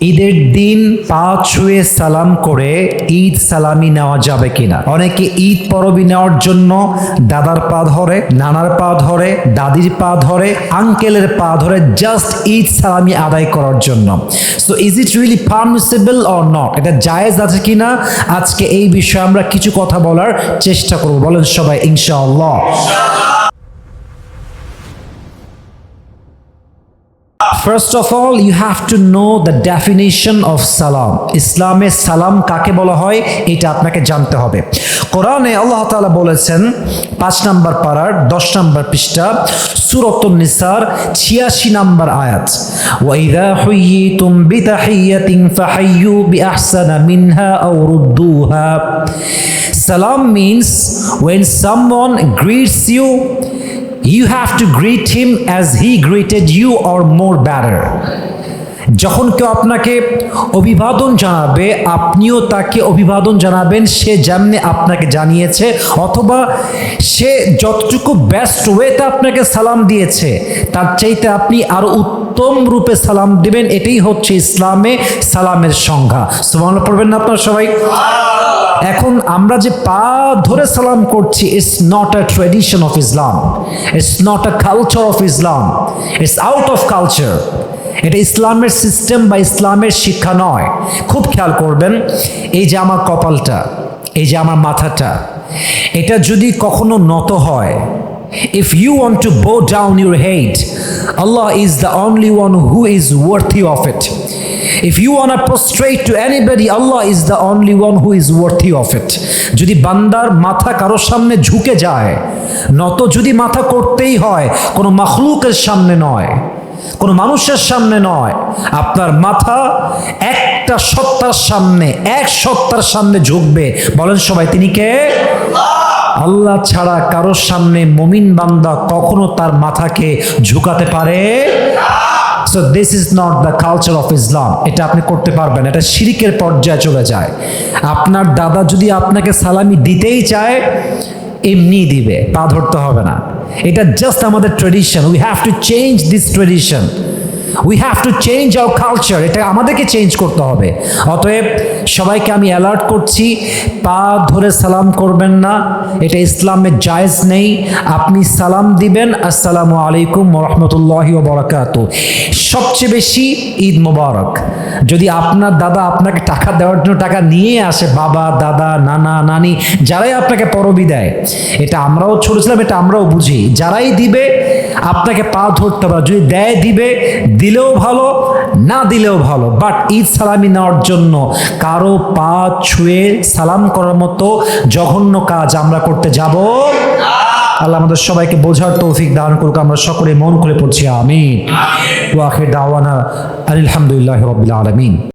ঈদের দিন পা ছুঁয়ে সালাম করে ঈদ সালামি নেওয়া যাবে কিনা? অনেকে ঈদ পরবি নেওয়ার জন্য দাদার পা ধরে, নানার পা ধরে, দাদির পা ধরে, আঙ্কেলের পা ধরে জাস্ট ঈদ সালামি আদায় করার জন্য। So is it really permissible or not এটা জায়েজ আছে কিনা? আজকে এই বিষয়ে আমরা কিছু কথা বলার চেষ্টা করব। বলেন সবাই, ইনশাআল্লাহ। First of all, you have to know the definition of salam. ইসলামে সালাম কাকে বলা হয় এটা আপনাকে জানতে হবে। কোরআনে আল্লাহ তাআলা বলেছেন পাঁচ নাম্বার পাড়ার দশ নাম্বার পৃষ্ঠা সুরতুন নিসার ছিয়াশি নাম্বার আয়াত। ওয়াইদা হুইয়িতুম বিতাহিয়াতিন ফাহাইয়ু বিআহসানা মিনহা আও রুদ্দুহা। Salam means when someone greets you, you have to greet him as he greeted you or more better. যখন কেউ আপনাকে অভিবাদন জানাবে, আপনিও তাকে অভিবাদন জানাবেন, সে যেমনি আপনাকে জানিয়েছে, অথবা সে যতটুকু বেস্ট ওয়েতে আপনাকে সালাম দিয়েছে, তার চাইতে আপনি আরও উত্তম রূপে সালাম দিবেন, এটাই হচ্ছে ইসলামে সালামের সংজ্ঞা। সুমান পড়বেন না আপনারা সবাই? এখন আমরা যে পা ধরে সালাম করছি it's not a tradition of Islam it's not a culture of Islam it's out of culture এটা ইসলামের সিস্টেম বা ইসলামের শিক্ষা নয় খুব খেয়াল করবেন এই যে আমার কপালটা এই যে আমার মাথাটা এটা যদি কখনো নত হয় If you want to bow down your head, Allah is the only one who is worthy of it. If you want to prostrate to anybody, Allah is the only one who is worthy of it. যদি বান্দার মাথা কারোর সামনে ঝুঁকে যায় নত যদি মাথা করতেই হয় কোনো মাখলুকের সামনে নয় কোনো মানুষের সামনে নয়। আপনার মাথা একটা সত্তার সামনে, এক সত্তার সামনে ঝুঁকবে। বলেন সবাই, তিনি কে? আল্লাহ ছাড়া কারোর সামনে মমিন বান্দা কখনো তার মাথাকে ঝুঁকাতে পারে so this is not the culture of Islam এটা আপনি করতে পারবেন। এটা শিরিকের পর্যায়ে চলে যায়। আপনার দাদা যদি আপনাকে সালামি দিতেই চায় এমনি দিবে। পা ধরতে হবে না। এটা জাস্ট আমাদের tradition we have to change this tradition we have to change our culture এটা আমাদেরকে চেঞ্জ করতে হবে। অতএব সবাইকে আমি অ্যালার্ট করছি, পা ধরে সালাম করবেন না। এটা ইসলামের জায়েজ নেই। আপনি সালাম দিবেন। আসসালামু আলাইকুম রহমতুল্লাহি বরাকাত সবচেয়ে বেশি ঈদ মোবারক। যদি আপনার দাদা আপনাকে টাকা দেওয়ার জন্য টাকা নিয়ে আসে, বাবা, দাদা, নানা, নানি, যারাই আপনাকে পরবি দেয়, এটা আমরাও ছোট ছিলাম, এটা আমরাও বুঝি। যারাই দিবে, আপনাকে পা ধরতে হবে। যদি দেয়, দিবে দিলেও ভালো, না দিলেও ভালো। বাট ঈদ সালামি নেওয়ার জন্য কারও পা ছুঁয়ে সালাম করার মতো জঘন্য কাজ আমরা করতে যাব। আল্লাহ আমাদের সবাইকে বোঝার তৌফিক দান করুক, আমরা সকলে মন করে পড়ছি, আমিন। ওয়াখির দাওয়ানা আলহামদুলিল্লাহ রবিল আলমিন।